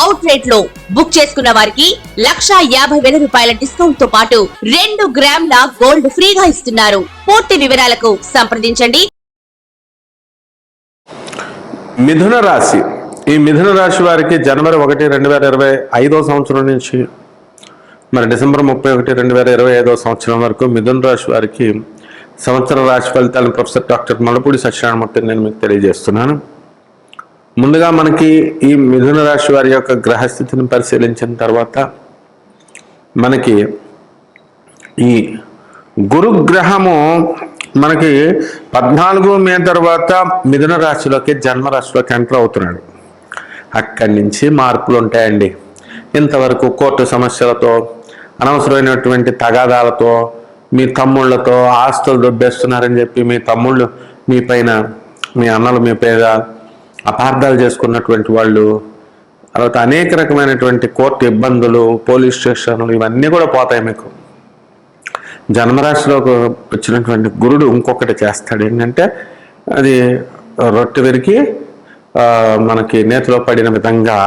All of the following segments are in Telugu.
అవుట్లెట్లో బుక్ చేసుకున్న వారికి లక్షా యాభై వేల రూపాయల డిస్కౌంట్తో పాటు రెండు గ్రాముల గోల్డ్ ఫ్రీగా ఇస్తున్నారు. పూర్తి వివరాలకు సంప్రదించండి. మిథున రాశి. ఈ మిథున రాశి వారికి జనవరి ఒకటి రెండు వేల ఇరవై ఐదో సంవత్సరం నుంచి మరి డిసెంబర్ ముప్పై ఒకటి రెండు వేల ఇరవై ఐదో సంవత్సరం వరకు మిథున రాశి వారికి సంవత్సర రాశి ఫలితాలను ప్రొఫెసర్ డాక్టర్ మలపూడి సత్యనారాయణమూర్తి నేను మీకు తెలియజేస్తున్నాను. ముందుగా మనకి ఈ మిథున రాశి వారి యొక్క గ్రహస్థితిని పరిశీలించిన తర్వాత మనకి ఈ గురుగ్రహము మనకి పద్నాలుగు మే తర్వాత మిథున రాశిలోకి జన్మరాశిలోకి ఎంటర్ అవుతున్నాడు. అక్కడి నుంచి మార్పులు ఉంటాయండి. ఇంతవరకు కోర్టు సమస్యలతో అనవసరమైనటువంటి తగాదాలతో మీ తమ్ముళ్ళతో ఆస్తులు దొబ్బేస్తున్నారని చెప్పి మీ తమ్ముళ్ళు మీ పైన మీ అన్నలు మీ పేద అపార్థాలు చేసుకున్నటువంటి వాళ్ళు తర్వాత అనేక రకమైనటువంటి కోర్టు ఇబ్బందులు పోలీస్ స్టేషన్లు ఇవన్నీ కూడా పోతాయి మీకు. జన్మరాశిలోకి వచ్చినటువంటి గురుడు ఇంకొకటి చేస్తాడు. ఏంటంటే అది రొట్టె విరికి మనకి నేతిలో పడిన విధంగా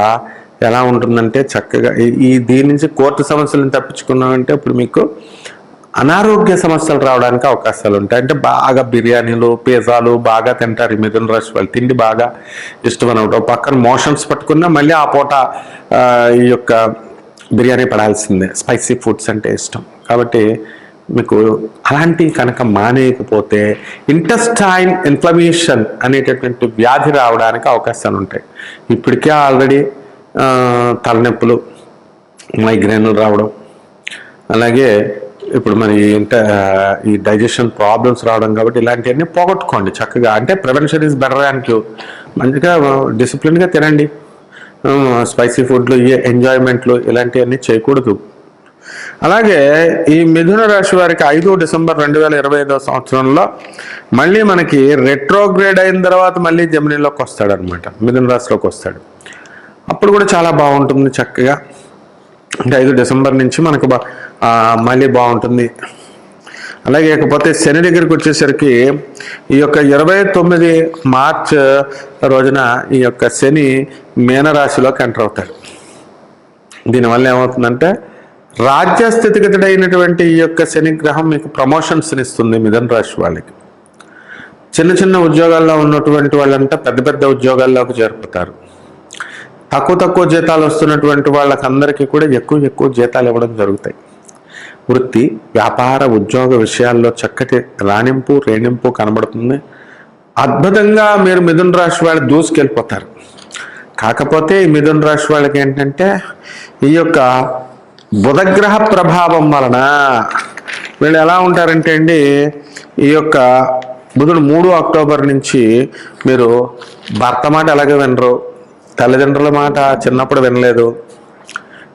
ఎలా ఉంటుందంటే చక్కగా ఈ- ఈ దీని నుంచి కోర్టు సమస్యలను తప్పించుకున్నామంటే ఇప్పుడు మీకు అనారోగ్య సమస్యలు రావడానికి అవకాశాలు ఉంటాయి. అంటే బాగా బిర్యానీలు పిజ్జాలు బాగా తింటారు. ఈ మిథున రాశి వాళ్ళు తిండి బాగా ఇష్టమని అనమాట పక్కన మోషన్స్ పట్టుకున్నా మళ్ళీ ఆ పూట ఈ యొక్క బిర్యానీ పడాల్సిందే. స్పైసీ ఫుడ్స్ అంటే ఇష్టం. కాబట్టి మీకు అలాంటి కనుక మానేయకపోతే ఇంటెస్టైన్ ఇన్ఫ్లమేషన్ అనేటటువంటి వ్యాధి రావడానికి అవకాశాలు ఉంటాయి. ఇప్పటికే ఆల్రెడీ తలనొప్పులు మైగ్రేన్లు రావడం అలాగే ఇప్పుడు మన ఇంట ఈ డైజెషన్ ప్రాబ్లమ్స్ రావడం కాబట్టి ఇలాంటివన్నీ పోగొట్టుకోండి చక్కగా. అంటే prevention is better and cure మంచిగా డిసిప్లిన్గా తినండి. స్పైసీ ఫుడ్లు ఎంజాయ్మెంట్లు ఇలాంటివన్నీ చేయకూడదు. అలాగే ఈ మిథున రాశి వారికి ఐదు డిసెంబర్ రెండు వేల ఇరవై ఐదో సంవత్సరంలో మళ్ళీ మనకి రెట్రోగ్రేడ్ అయిన తర్వాత మళ్ళీ జమినీలోకి వస్తాడు అనమాట మిథున రాశిలోకి వస్తాడు. అప్పుడు కూడా చాలా బాగుంటుంది చక్కగా. అంటే ఐదు డిసెంబర్ నుంచి మనకు మళ్ళీ బాగుంటుంది. అలాగే ఇకపోతే శని దగ్గరికి వచ్చేసరికి ఈ యొక్క ఇరవై తొమ్మిది మార్చ్ రోజున ఈ యొక్క శని మీనరాశిలోకి ఎంటర్ అవుతాడు. దీనివల్ల ఏమవుతుందంటే రాజ్య స్థితిగతుడైనటువంటి ఈ యొక్క శని గ్రహం మీకు ప్రమోషన్స్ని ఇస్తుంది మిథున రాశి వాళ్ళకి. చిన్న చిన్న ఉద్యోగాల్లో ఉన్నటువంటి వాళ్ళంతా పెద్ద పెద్ద ఉద్యోగాల్లోకి చేరుపుతారు తక్కువ తక్కువ జీతాలు వస్తున్నటువంటి వాళ్ళకందరికీ కూడా ఎక్కువ ఎక్కువ జీతాలు ఇవ్వడం జరుగుతాయి. వృత్తి వ్యాపార ఉద్యోగ విషయాల్లో చక్కటి రాణింపు రేణింపు కనబడుతుంది. అద్భుతంగా మీరు మిథున రాశి వాళ్ళు దూసుకెళ్ళిపోతారు. కాకపోతే ఈ మిథున రాశి వాళ్ళకి ఏంటంటే ఈ యొక్క బుధగ్రహ ప్రభావం వలన వీళ్ళు ఎలా ఉంటారంటే అండి ఈ యొక్క బుధుడు మూడు అక్టోబర్ నుంచి మీరు భర్త మాట ఎలాగ వినరు తల్లిదండ్రుల మాట చిన్నప్పుడు వినలేదు.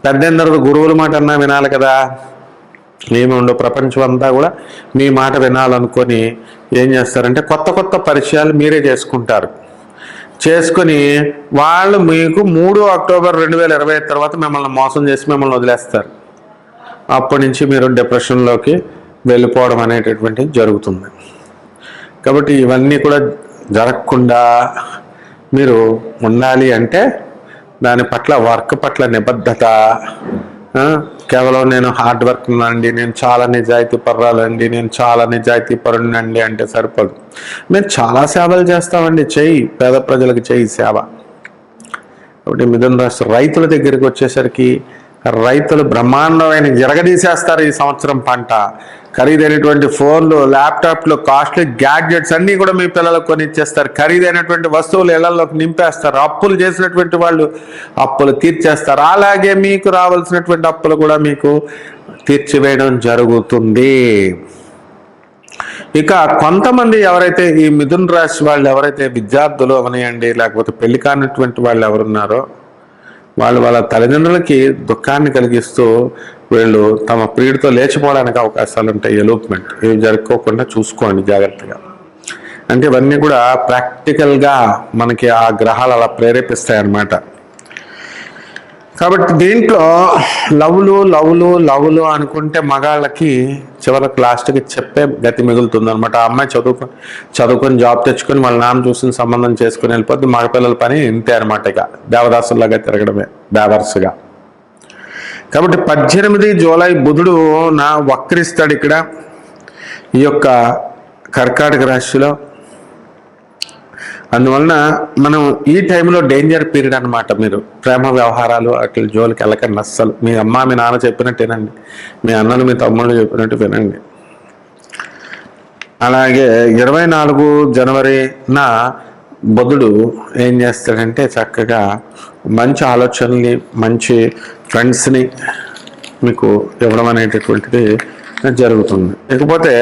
పెద్దయిన తర్వాత గురువుల మాట అన్నా వినాలి కదా. మేము ఉండవు ప్రపంచం అంతా కూడా మీ మాట వినాలనుకొని ఏం చేస్తారంటే కొత్త కొత్త పరిచయాలు మీరే చేసుకుంటారు. చేసుకొని వాళ్ళు మీకు మూడు అక్టోబర్ రెండు వేల ఇరవై ఐదు తర్వాత మిమ్మల్ని మోసం చేసి మిమ్మల్ని వదిలేస్తారు. అప్పటి నుంచి మీరు డిప్రెషన్లోకి వెళ్ళిపోవడం అనేటటువంటిది జరుగుతుంది. కాబట్టి ఇవన్నీ కూడా జరగకుండా మీరు ఉండాలి అంటే దాని పట్ల వర్క్ పట్ల నిబద్ధత. కేవలం నేను హార్డ్ వర్క్ అండి నేను చాలా నిజాయితీ పర్రాలండి నేను చాలా నిజాయితీ పరుణ్ణండి అంటే సరిపదు. మేము చాలా సేవలు చేస్తామండి చెయ్యి పేద ప్రజలకు చెయ్యి సేవ. కాబట్టి మిథున రాష్ట్ర రైతుల దగ్గరికి వచ్చేసరికి రైతులు బ్రహ్మాండమైన జరగదీసేస్తారు ఈ సంవత్సరం పంట. ఖరీదైనటువంటి ఫోన్లు ల్యాప్టాప్లు కాస్ట్లీ గ్యాడ్జెట్స్ అన్నీ కూడా మీ పిల్లలకు కొనిచ్చేస్తారు. ఖరీదైనటువంటి వస్తువులు ఇళ్ళలోకి నింపేస్తారు. అప్పులు చేసినటువంటి వాళ్ళు అప్పులు తీర్చేస్తారు. అలాగే మీకు రావాల్సినటువంటి అప్పులు కూడా మీకు తీర్చివేయడం జరుగుతుంది. ఇక కొంతమంది ఎవరైతే ఈ మిథున రాశి వాళ్ళు ఎవరైతే విద్యార్థులు అవనియండి లేకపోతే పెళ్ళి కానటువంటి వాళ్ళు ఎవరున్నారో వాళ్ళు వాళ్ళ తల్లిదండ్రులకి దుఃఖాన్ని కలిగిస్తూ వీళ్ళు తమ ప్రియుడితో లేచిపోవడానికి అవకాశాలు ఉంటాయి ఎలూప్మెంట్ ఇవి జరుపుకోకుండా చూసుకోండి జాగ్రత్తగా. అంటే ఇవన్నీ కూడా ప్రాక్టికల్గా మనకి ఆ గ్రహాలు అలా ప్రేరేపిస్తాయి అన్నమాట కాబట్టి దీంట్లో లవ్లు లవ్లు లవ్లు అనుకుంటే మగాళ్ళకి చివరికి లాస్ట్కి చెప్పే గతి మిగులుతుంది అనమాట ఆ అమ్మాయి చదువుకొని చదువుకొని జాబ్ తెచ్చుకొని వాళ్ళ నాన్న చూసిన సంబంధం చేసుకుని వెళ్ళిపోతే మగపిల్లల పని ఇంతే అనమాట ఇక. దేవదాసుల్లాగా తిరగడమే బేవర్స్గా కాబట్టి పద్దెనిమిది జూలై బుధుడు నా వక్రిస్తాడు ఇక్కడ ఈ యొక్క కర్కాటక రాశిలో. అందువలన మనం ఈ టైంలో డేంజర్ పీరియడ్ అనమాట మీరు. ప్రేమ వ్యవహారాలు అట్లా జోలికి వెళ్ళకండి అస్సలు. మీ అమ్మ మీ నాన్న చెప్పినట్టు వినండి మీ అన్నలు మీ తమ్ముళ్ళు చెప్పినట్టు వినండి అలాగే ఇరవై నాలుగు జనవరిన బుధుడు ఏం చేస్తాడంటే చక్కగా మంచి ఆలోచనల్ని మంచి ఫ్రెండ్స్ని మీకు ఇవ్వడం అనేటటువంటిది జరుగుతుంది. ఇకపోతే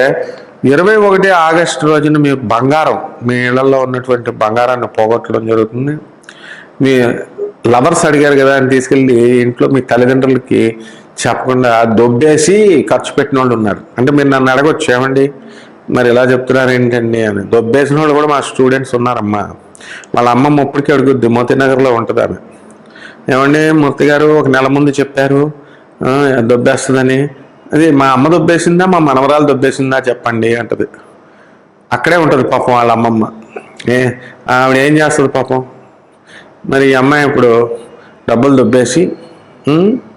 ఇరవై ఒకటి ఆగస్టు రోజున మీ బంగారం మీ ఇళ్ళలో ఉన్నటువంటి బంగారాన్ని పోగొట్టడం జరుగుతుంది. మీ లవర్స్ అడిగారు కదా అని తీసుకెళ్ళి ఇంట్లో మీ తల్లిదండ్రులకి చెప్పకుండా దొబ్బేసి ఖర్చు పెట్టిన వాళ్ళు ఉన్నారు. అంటే మీరు నన్ను అడగొచ్చు ఏమండి? మరి ఇలా చెప్తున్నారు ఏంటండి అని. దొబ్బేసిన వాళ్ళు కూడా మా స్టూడెంట్స్ ఉన్నారమ్మా. వాళ్ళ అమ్మమ్మ ఇప్పటికీ అడుగుద్ది మోతీనగర్లో ఉంటుంది? ఆమె ఏమండి మూర్తి గారు ఒక నెల ముందు చెప్పారు. దొబ్బేస్తుందని. అది మా అమ్మ దొబ్బేసిందా మా మనవరాలు దొబ్బేసిందా చెప్పండి అంటది. అక్కడే ఉంటుంది పాపం వాళ్ళ అమ్మమ్మ. ఏ ఆవిడ ఏం చేస్తుంది పాపం? మరి ఈ అమ్మాయి ఇప్పుడు డబ్బులు దొబ్బేసి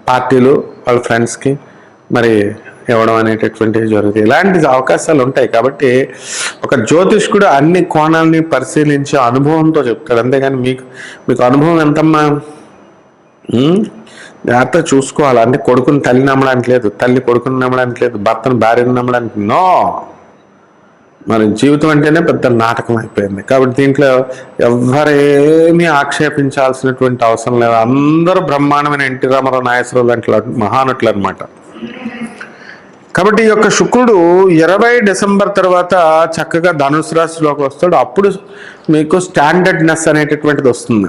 పార్టీలు వాళ్ళ ఫ్రెండ్స్కి మరి ఇవ్వడం అనేటటువంటివి జరుగుతాయి ఇలాంటి అవకాశాలు ఉంటాయి కాబట్టి ఒక జ్యోతిష్కుడు అన్ని కోణాలని పరిశీలించే అనుభవంతో చెప్తాడు. అంతేగాని మీకు మీకు అనుభవం ఎంతమ్మా? జాగ్రత్త చూసుకోవాలి? అంటే కొడుకుని తల్లి నమ్మడానికి లేదు. తల్లి కొడుకుని నమ్మడానికి లేదు. భర్తను భార్యను నమ్మడానికి నో! మరి జీవితం అంటేనే పెద్ద నాటకం అయిపోయింది. కాబట్టి దీంట్లో ఎవరేమీ ఆక్షేపించాల్సినటువంటి అవసరం లేదు. అందరూ బ్రహ్మాండమైన ఎన్టీ రామారావు నాయసరావు లాంటి మహానటులు అనమాట కాబట్టి ఈ యొక్క శుక్రుడు ఇరవై డిసెంబర్ తర్వాత చక్కగా ధనుసు రాశిలోకి వస్తాడు. అప్పుడు మీకు స్టాండర్డ్నెస్ అనేటటువంటిది వస్తుంది.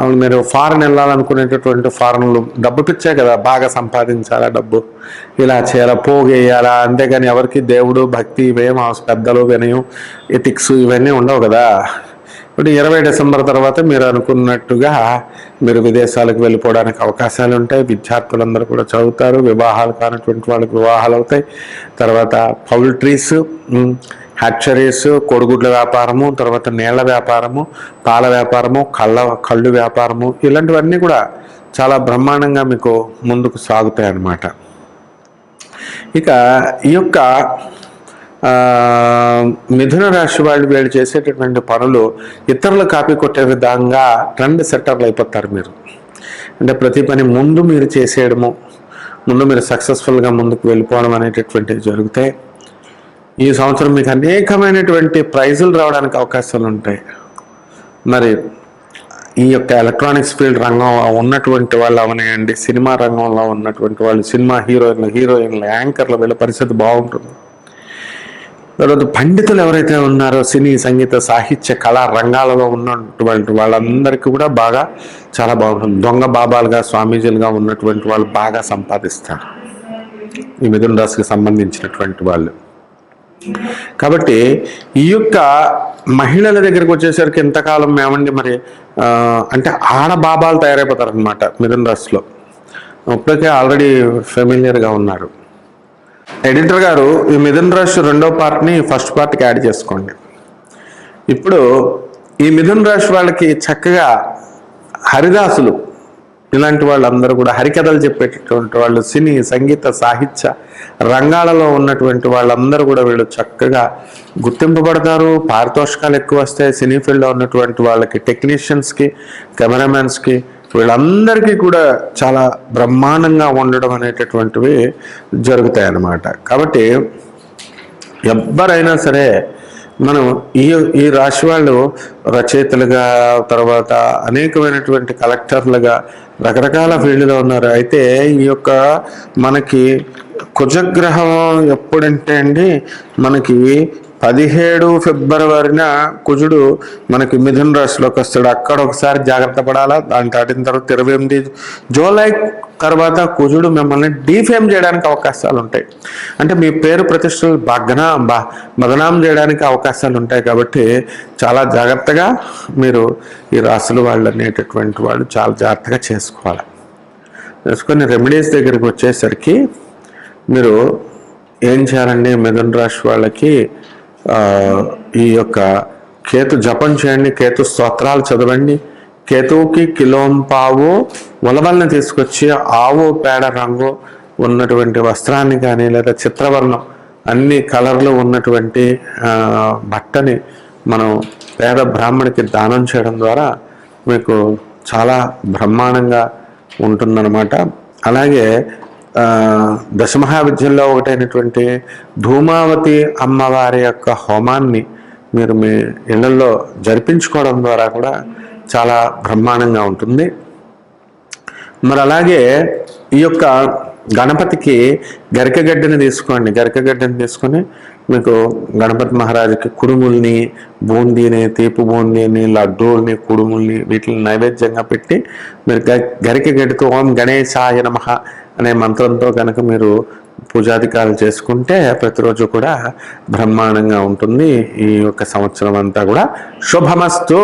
మీరు ఫారెన్ వెళ్ళాలనుకునేటటువంటి ఫారెన్లు డబ్బు పిచ్చే కదా బాగా సంపాదించాలా డబ్బు? ఇలా చేయాలా పోగేయాలా? అంతేగాని ఎవరికి దేవుడు భక్తి ఇవేం పెద్దలు వినయం ఎథిక్స్ ఇవన్నీ ఉండవు కదా. ఇప్పుడు ఇరవై డిసెంబర్ తర్వాత మీరు అనుకున్నట్టుగా మీరు విదేశాలకు వెళ్ళిపోవడానికి అవకాశాలు ఉంటాయి. విద్యార్థులందరూ కూడా చదువుతారు. వివాహాలు కానటువంటి వాళ్ళకి వివాహాలు అవుతాయి. తర్వాత పౌల్ట్రీస్ హ్యాచరీస్ కొడుగుడ్ల వ్యాపారము తర్వాత నీళ్ళ వ్యాపారము పాల వ్యాపారము కళ్ళ కళ్ళు వ్యాపారము ఇలాంటివన్నీ కూడా చాలా బ్రహ్మాండంగా మీకు ముందుకు సాగుతాయి అన్నమాట ఇక ఈ యొక్క మిథున రాశి వాళ్ళు వీళ్ళు చేసేటటువంటి పనులు ఇతరులు కాపీ కొట్టే విధంగా ట్రెండ్ సెట్టర్లు అయిపోతారు మీరు. అంటే ప్రతి పని ముందు మీరు చేసేయడము ముందు మీరు సక్సెస్ఫుల్గా ముందుకు వెళ్ళిపోవడం అనేటటువంటివి జరుగుతాయి. ఈ సంవత్సరం మీకు అనేకమైనటువంటి ప్రైజులు రావడానికి అవకాశాలు ఉంటాయి. మరి ఈ యొక్క ఎలక్ట్రానిక్స్ ఫీల్డ్ రంగం ఉన్నటువంటి వాళ్ళు అవనియండి సినిమా రంగంలో ఉన్నటువంటి వాళ్ళు సినిమా హీరోయిన్లు హీరోయిన్లు యాంకర్లు వీళ్ళ పరిస్థితి బాగుంటుంది. తర్వాత పండితులు ఎవరైతే ఉన్నారో సినీ సంగీత సాహిత్య కళా రంగాలలో ఉన్నటువంటి వాళ్ళందరికీ కూడా బాగా చాలా బాగుంటుంది. దొంగ బాబాలుగా స్వామీజీలుగా ఉన్నటువంటి వాళ్ళు బాగా సంపాదిస్తారు. ఈ మిథున రాశికి సంబంధించినటువంటి వాళ్ళు. కాబట్టి ఈ యొక్క మహిళల దగ్గరికి వచ్చేసరికి ఎంతకాలం ఏమండి మరి? అంటే ఆడబాబాలు బాబాలు మిథున్ రాశిలో ఇప్పటికే ఆల్రెడీ ఫెమిలియర్గా ఉన్నారు. ఎడిటర్ గారు ఈ మిథున్ రాశి రెండో పార్ట్ని ఫస్ట్ పార్ట్కి యాడ్ చేసుకోండి. ఇప్పుడు ఈ మిథున్ రాశి వాళ్ళకి చక్కగా హరిదాసులు ఇలాంటి వాళ్ళందరూ కూడా హరికథలు చెప్పేటటువంటి వాళ్ళు సినీ సంగీత సాహిత్య రంగాలలో ఉన్నటువంటి వాళ్ళందరూ కూడా వీళ్ళు చక్కగా గుర్తింపబడతారు. పారితోషికాలు ఎక్కువ వస్తాయి. సినీ ఫీల్డ్లో ఉన్నటువంటి వాళ్ళకి టెక్నీషియన్స్కి కెమెరామెన్స్కి వీళ్ళందరికీ కూడా చాలా బ్రహ్మాండంగా ఉండడం అనేటటువంటివి జరుగుతాయి అన్నమాట కాబట్టి ఎవ్వరైనా సరే మనం ఈ ఈ రాశి వాళ్ళు రచయితలుగా తర్వాత అనేకమైనటువంటి కలెక్టర్లుగా రకరకాల ఫీల్డ్లో ఉన్నారు. అయితే ఈ యొక్క మనకి కుజగ్రహం ఎప్పుడంటే అండి మనకి పదిహేడు ఫిబ్రవరిన కుజుడు మనకి మిథున రాశిలోకి వస్తాడు. అక్కడ ఒకసారి జాగ్రత్త పడాలా? దాని దాటిన తర్వాత ఇరవై ఎనిమిది జూలై తర్వాత కుజుడు మిమ్మల్ని డీఫేమ్ చేయడానికి అవకాశాలు ఉంటాయి. అంటే మీ పేరు ప్రతిష్టలు బగ్నా బా బదనాం చేయడానికి అవకాశాలు ఉంటాయి కాబట్టి చాలా జాగ్రత్తగా మీరు ఈ రాశులు వాళ్ళు అనేటటువంటి వాళ్ళు చాలా జాగ్రత్తగా చేసుకోవాలి. చేసుకొని రెమెడీస్ దగ్గరికి వచ్చేసరికి మీరు ఏం చేయాలండి? మిథున రాశి వాళ్ళకి ఈ యొక్క కేతు జపం చేయండి కేతు స్తోత్రాలు చదవండి. కేతువుకి కిలోంపావు ఉలవల్ని తీసుకొచ్చి ఆవు పేడ రంగు ఉన్నటువంటి వస్త్రాన్ని కానీ లేదా చిత్రవర్ణం అన్ని కలర్లు ఉన్నటువంటి బట్టని మనం పేద బ్రాహ్మణికి దానం చేయడం ద్వారా మీకు చాలా బ్రహ్మాండంగా ఉంటుందన్నమాట. అలాగే దశమహావిద్యంలో ఒకటైనటువంటి ధూమావతి అమ్మవారి యొక్క హోమాన్ని మీరు మీ ఇళ్ళలో జరిపించుకోవడం ద్వారా కూడా చాలా బ్రహ్మాండంగా ఉంటుంది. మరి అలాగే ఈ యొక్క గణపతికి గరికగడ్డని తీసుకోండి. గరికగడ్డని తీసుకొని మీకు గణపతి మహారాజుకి కుడుముల్ని బూందీని తీపి బూందీని లడ్డూల్ని కుడుముల్ని వీటిని నైవేద్యంగా పెట్టి మీరు గ గరికగడ్డతో ఓం గణేశాయ నమహ అనే మంత్రంతో కనుక మీరు పూజాధికారులు చేసుకుంటే ప్రతిరోజు కూడా బ్రహ్మాండంగా ఉంటుంది ఈ యొక్క సంవత్సరం అంతా కూడా. శుభమస్తు.